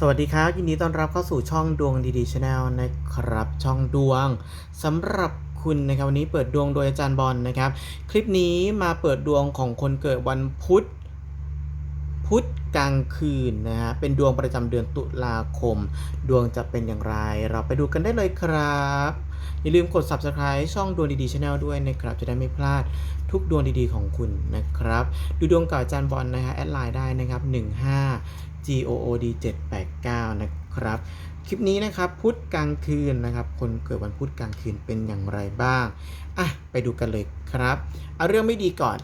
สวัสดีครับ ยินดีต้อนรับเข้าสู่ช่องดวงดีๆชาแนลนะครับ ช่องดวงสำหรับคุณนะครับวันนี้เปิดดวงโดยอาจารย์บอลนะครับ คลิปนี้มาเปิดดวงของคนเกิดวันพุธพุธกลางคืนนะฮะเป็นดวงประจำเดือนตุลาคม ดวงจะเป็นอย่างไร เราไปดูกันได้เลยครับ อย่าลืมกด subscribe ช่องดวงดีๆชาแนลด้วยนะครับ จะได้ไม่พลาดทุกดวงดีๆของคุณนะครับ ดูดวงกับอาจารย์บอลนะฮะแอดไลน์ได้นะครับ 15 GOOD 789 นะครับ คลิปนี้นะครับพุธกลางคืนนะครับ คนเกิดวันพุธกลางคืนเป็นอย่างไรบ้างอะไปดูกันเลยครับเอาเรื่องไม่ดีก่อน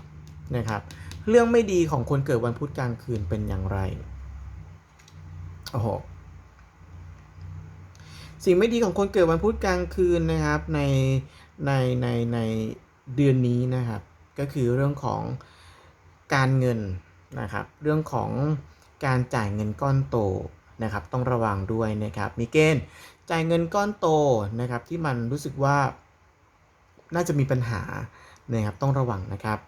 นะครับ เรื่องไม่ดีของคนเกิดวันพุธกลางคืนเป็นอย่างไรโอ้โห สิ่งไม่ดีของคนเกิดวันพุธกลางคืนนะครับในในในในเดือนนี้นะครับ ก็คือเรื่องของการเงินนะครับ เรื่องของการจ่ายเงินก้อนโตนะครับ ต้องระวังด้วยนะครับ มีเกณฑ์จ่ายเงินก้อนโตนะครับ ที่มันรู้สึกว่าน่าจะมีปัญหานะครับต้องระวังนะครับ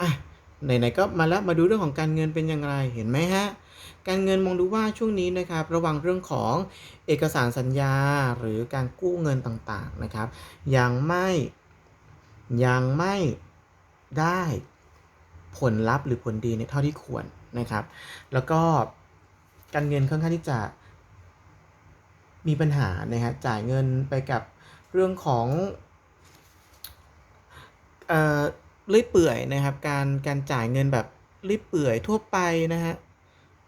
อะ ไหนๆก็มาแล้วมาดูเรื่องของการเงินเป็นอย่างไรเห็นไหมฮะการเงินมองดูว่าช่วงนี้นะครับระวังเรื่องของเอกสารสัญญาหรือการกู้เงินต่างๆนะครับ ยังไม่ยังไม่ได้ผลลัพธ์หรือผลดีในเท่าที่ควรนะครับ แล้วก็การเงินค่อนข้างที่จะมีปัญหานะฮะจ่ายเงินไปกับเรื่องของ เอ่อเลื่อยเปื่อยนะครับ การการจ่ายเงินแบบเลื่อยเปื่อยทั่วไปนะฮะ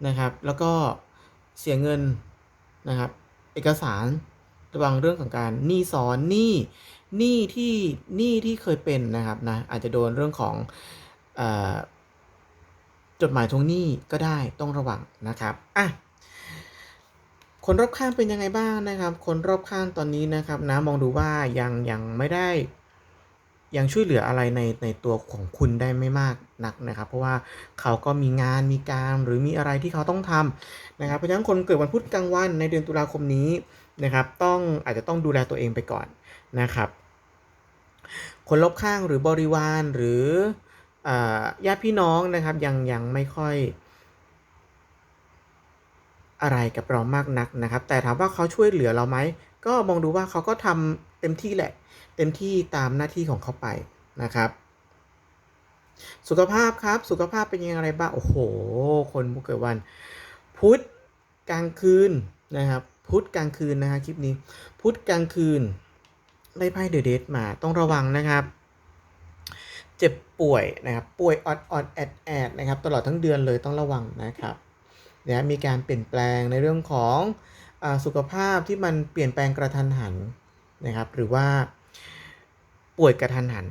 นะครับ แล้วก็เสียเงินนะครับ เอกสารระวังเรื่องของการหนี้ซ้อนหนี้หนี้ที่หนี้ที่เคยเป็นนะครับนะอาจจะโดนเรื่องของอจดหมายทวงหนี้ก็ได้ต้องระวังนะครับอะคนรอบข้างเป็นยังไงบ้างนะครับ คนรอบข้างตอนนี้นะครับนะมองดูว่ายังยังไม่ได้ ยังช่วยเหลืออะไรในในตัวของคุณได้ไม่มากนักนะครับ เพราะว่าเขาก็มีงานมีการหรือมีอะไรที่เขาต้องทำนะครับเพราะฉะนั้นคนเกิดวันพุธกลางวันในเดือนตุลาคมนี้นะครับต้องอาจจะต้องดูแลตัวเองไปก่อนนะครับ คนรอบข้างหรือบริวารหรืออญาติพี่น้องนะครับยังยังไม่ค่อยอะไรกับเรามากนักนะครับ แต่ถามว่าเขาช่วยเหลือเราไหมก็มองดูว่าเขาก็ทำเต็มที่แหละ เต็มที่ตามหน้าที่ของเขาไปนะครับ สุขภาพครับ สุขภาพเป็นยังไงบ้าง โอ้โห คนเกิดวัน พุธกลางคืนนะครับ พุธกลางคืนนะฮะคลิปนี้ พุธกลางคืน ได้ไพ่เดอะเดทมาต้องระวังนะครับเจ็บป่วยนะครับป่วยออดออดแอดแอดนะครับตลอดทั้งเดือนเลยต้องระวังนะครับนะมีการเปลี่ยนแปลงในเรื่องของอสุขภาพที่มันเปลี่ยนแปลงกระทันหันนะครับ หรือว่า ป่วยกระทันหัน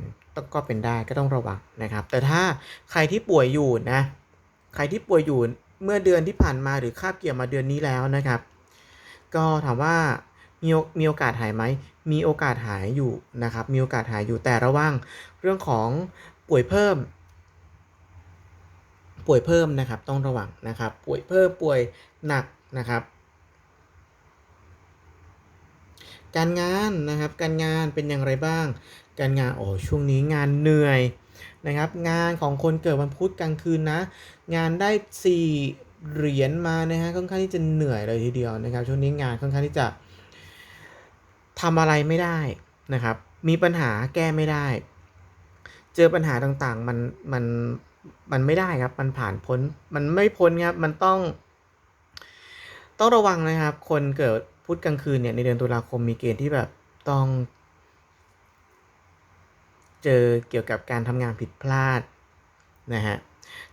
ก็เป็นได้ก็ต้องระวังนะครับ แต่ถ้าใครที่ป่วยอยู่นะ ใครที่ป่วยอยู่เมื่อเดือนที่ผ่านมาหรือคาบเกี่ยวมาเดือนนี้แล้วนะครับ ก็ถามว่ามีมีโอกาสหายไหม มีโอกาสหายอยู่นะครับ มีโอกาสหายอยู่แต่ระวังเรื่องของป่วยเพิ่ม ป่วยเพิ่มนะครับ ต้องระวังนะครับ ป่วยเพิ่มป่วยหนักนะครับ การงานนะครับ การงานเป็นอย่างไรบ้าง การงานโอ้ช่วงนี้งานเหนื่อยนะครับ งานของคนเกิดวันพุธกลางคืนนะ งานได้ 4 เหรียญมานะฮะค่อนข้างที่จะเหนื่อยเลยทีเดียวนะครับ ช่วงนี้งานค่อนข้างที่จะทำอะไรไม่ได้นะครับ มีปัญหาแก้ไม่ได้ เจอปัญหาต่างๆมันมันมันไม่ได้ครับ มันผ่านพ้น มันไม่พ้นครับ มันต้อง ต้องระวังนะครับ คนเกิด พุธกลางคืนเนี่ยในเดือนตุลาคมมีเกณฑ์ที่แบบต้อง เจอเกี่ยวกับการทำงานผิดพลาดนะฮะ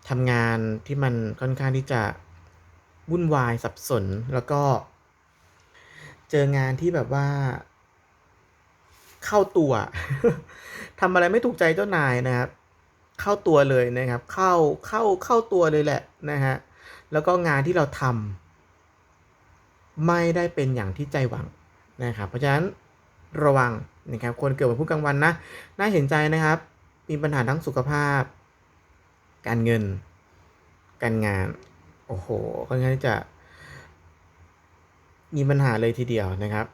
ทำงานที่มันค่อนข้างที่จะวุ่นวายสับสนแล้วก็ เจองานที่แบบว่า เข้าตัวทำอะไรไม่ถูกใจเจ้านายนะครับ เข้าตัวเลยนะครับ เข้าเข้าเข้าตัวเลยแหละนะฮะแล้วก็งานที่เราทำ ไม่ได้เป็นอย่างที่ใจหวังนะครับ เพราะฉะนั้นระวังนะครับคนเกิดวันพุธกลางวันนะน่าเห็นใจนะครับ มีปัญหาทั้งสุขภาพ การเงิน การงาน โอ้โหค่อนข้างจะ มีปัญหาเลยทีเดียวนะครับ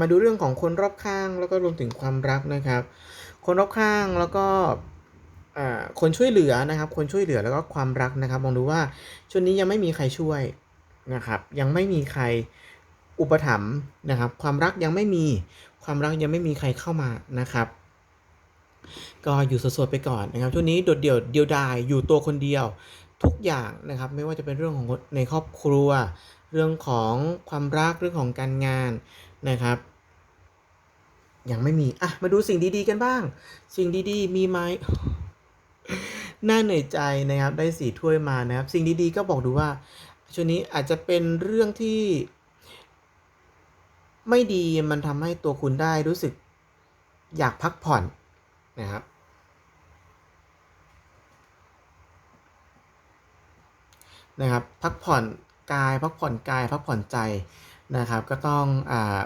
มาดูเรื่องของคนรอบข้างแล้วก็รวมถึงความรักนะครับ คนรอบข้างแล้วก็ คนช่วยเหลือนะครับ คนช่วยเหลือแล้วก็ความรักนะครับมองดูว่าช่วงนี้ยังไม่มีใครช่วยนะครับ ยังไม่มีใครอุปถัมภ์นะครับ ความรักยังไม่มีความรักยังไม่มีใครเข้ามานะครับ ก็อยู่โสดๆไปก่อนนะครับช่วงนี้โดดเดี่ยวเดียวดายอยู่ตัวคนเดียวทุกอย่างนะครับ ไม่ว่าจะเป็นเรื่องของในครอบครัว เรื่องของความรักเรื่องของการงานนะครับยังไม่มี อะ มาดูสิ่งดีๆกันบ้าง สิ่งดีๆ มีไหม น่าเหนื่อยใจนะครับได้สีถ้วยมานะครับ สิ่งดีๆก็บอกดูว่าช่วงนี้อาจจะเป็นเรื่องที่ ไม่ดีมันทำให้ตัวคุณได้รู้สึกอยากพักผ่อนนะครับ นะครับ พักผ่อนกาย พักผ่อนกาย พักผ่อนใจนะครับ ก็ต้องอ่า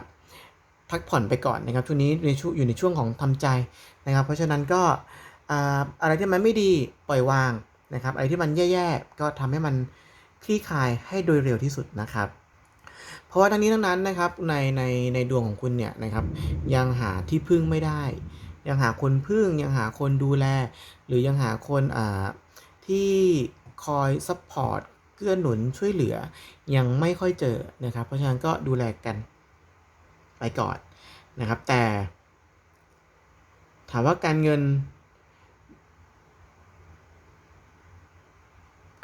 พักผ่อนไปก่อนนะครับช่วงนี้ในช่วงอยู่ในช่วงของทำใจนะครับ เพราะฉะนั้นก็ อะไรที่มันไม่ดีปล่อยวางนะครับอะไรที่มันแย่ๆก็ทำให้มันคลี่คลายให้โดยเร็วที่สุดนะครับ เพราะว่าทั้งนี้ทั้งนั้นนะครับในในในดวงของคุณเนี่ยนะครับ ยังหาที่พึ่งไม่ได้ ยังหาคนพึ่งยังหาคนดูแล หรือยังหาคนอ่าที่คอยซัพพอร์ตเกื้อหนุนช่วยเหลือยังไม่ค่อยเจอนะครับ เพราะฉะนั้นก็ดูแลกันไปก่อนนะครับ แต่ ถามว่าการเงิน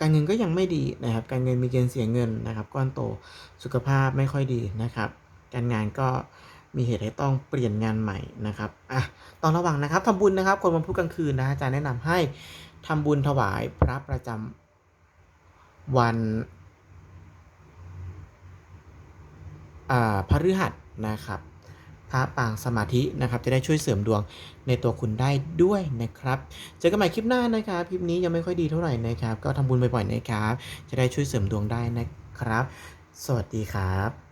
การเงินก็ยังไม่ดีนะครับ การเงินมีเกณฑ์เสียเงินนะครับ ก้อนโตสุขภาพไม่ค่อยดีนะครับ การงานก็มีเหตุให้ต้องเปลี่ยนงานใหม่นะครับอะตอนระหว่างนะครับทำบุญนะครับ คนวันพุธกลางคืนนะอาจารย์แนะนำให้ทำบุญถวายพระประจำวันอ่าพฤหัสนะครับ พระปางสมาธินะครับ จะได้ช่วยเสริมดวงในตัวคุณได้ด้วยนะครับ เจอกันใหม่คลิปหน้านะครับ คลิปนี้ยังไม่ค่อยดีเท่าไหร่นะครับ ก็ทำบุญบ่อยๆนะครับ จะได้ช่วยเสริมดวงได้นะครับ สวัสดีครับ